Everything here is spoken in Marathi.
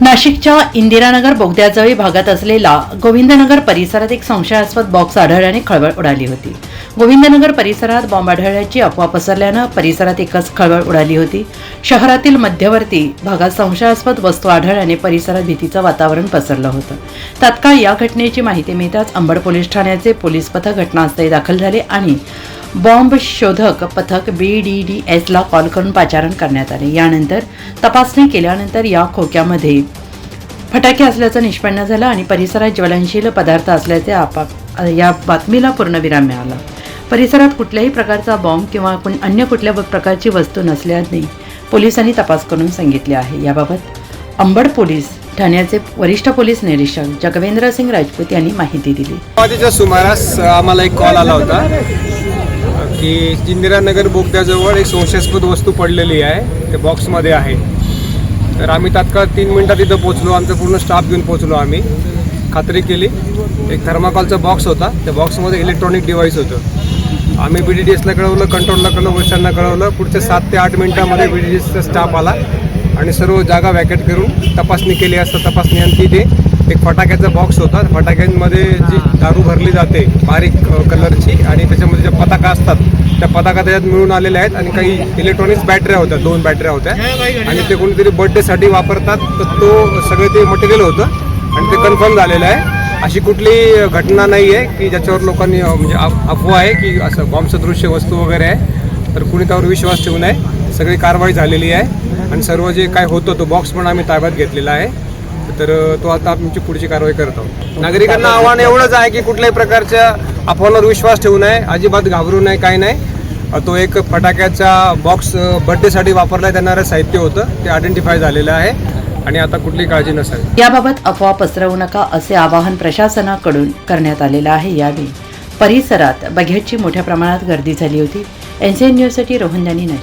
नाशिकच्या इंदिरानगर बोगद्याजवळी भागात असलेला गोविंदनगर परिसरात एक संशयास्पद बॉक्स आढळल्याने खळबळ उडाली होती. गोविंदनगर परिसरात बॉम्ब आढळल्याची अफवा पसरल्यानं परिसरात एकच खळबळ उडाली होती. शहरातील मध्यवर्ती भागात संशयास्पद वस्तू आढळल्याने परिसरात भीतीचं वातावरण पसरलं होतं. तात्काळ या घटनेची माहिती मिळताच अंबड पोलीस ठाण्याचे पोलीस पथक घटनास्थळी दाखल झाले आणि बॉम्ब शोधक पथक बी डी डी एसला कॉल करून पाचारण करण्यात आले. यानंतर तपासणी केल्यानंतर या खोक्यामध्ये फटाके असल्याचं निष्पन्न झालं आणि परिसरात ज्वलनशील पदार्थ असल्याचे आपा या बातमीला पूर्णविराम मिळाला. परिसरात कुठल्याही प्रकारचा बॉम्ब किंवा अन्य कुठल्या प्रकारची वस्तू नसल्याने पोलिसांनी तपास करून सांगितले आहे. याबाबत अंबड पोलीस ठाण्याचे वरिष्ठ पोलीस निरीक्षक जगवेंद्र सिंग राजपूत यांनी माहिती दिली. सुमारास आम्हाला एक कॉल आला होता. की इंदिरानगर बोगद्याजवळ एक संशयास्पद वस्तू पडलेली आहे. ते बॉक्समध्ये आहे. तर आम्ही तात्काळ तीन मिनटात तिथं पोचलो आमचा पूर्ण स्टाफ घेऊन पोचलो आम्ही. खात्री केली. एक थर्माकॉलचा बॉक्स होता. त्या बॉक्समध्ये इलेक्ट्रॉनिक डिव्हाइस होतं. आम्ही बी डी डी एसला कळवलं कंट्रोलला कळवलं वरिष्ठांना कळवलं. पुढच्या सात ते आठ मिनिटामध्ये बी डी डी एसचा स्टाफ आला. आणि सर्व जागा वॅकेट करून तपासणी केली असता तपासणी आणि तिथे एक फटाक्याचा बॉक्स होता. फटाक्यांमध्ये जी दारू भरली जाते बारीक कलरची आणि त्याच्यामध्ये ज्या पताका असतात त्या पताका त्याच्यात मिळून आलेल्या आहेत आणि काही इलेक्ट्रॉनिक्स बॅटऱ्या होत्या दोन बॅटऱ्या होत्या. आणि ते कोणीतरी बर्थडेसाठी वापरतात तर तो सगळे ते मटेरियल होतं आणि ते कन्फर्म झालेलं आहे. अशी कुठली घटना नाही आहे की ज्याच्यावर लोकांनी म्हणजे अफ- अफवा आहे की असं बॉम्ब सदृश्य वस्तू वगैरे आहे. तर कुणी त्यावर विश्वास ठेवू नये. सगळी कारवाई झालेली आहे. आणि सर्व जे काय होतं तो बॉक्स पण आम्ही ताब्यात घेतलेला आहे. तर तो आता आमची पुढची कारवाई करत आहोत. नागरिकांना आव्हान एवढंच आहे की कुठल्याही प्रकारच्या अफवांवर विश्वास ठेवू नये अजिबात घाबरू नये काही नाही. तो एक फटाक्याचा बॉक्स बर्थडेसाठी वापरला जाणारं साहित्य होतं ते आयडेंटिफाय झालेलं आहे आणि आता कुठली काळजी नसावी. याबाबत अफवा पसरवू नका असे आवाहन प्रशासनाकडून करण्यात आलेलं आहे यावेळी. परिसरात बघ्याची मोठ्या प्रमाणात गर्दी झाली होती. एन सी एन न्यूजसाठी रोहन यांनी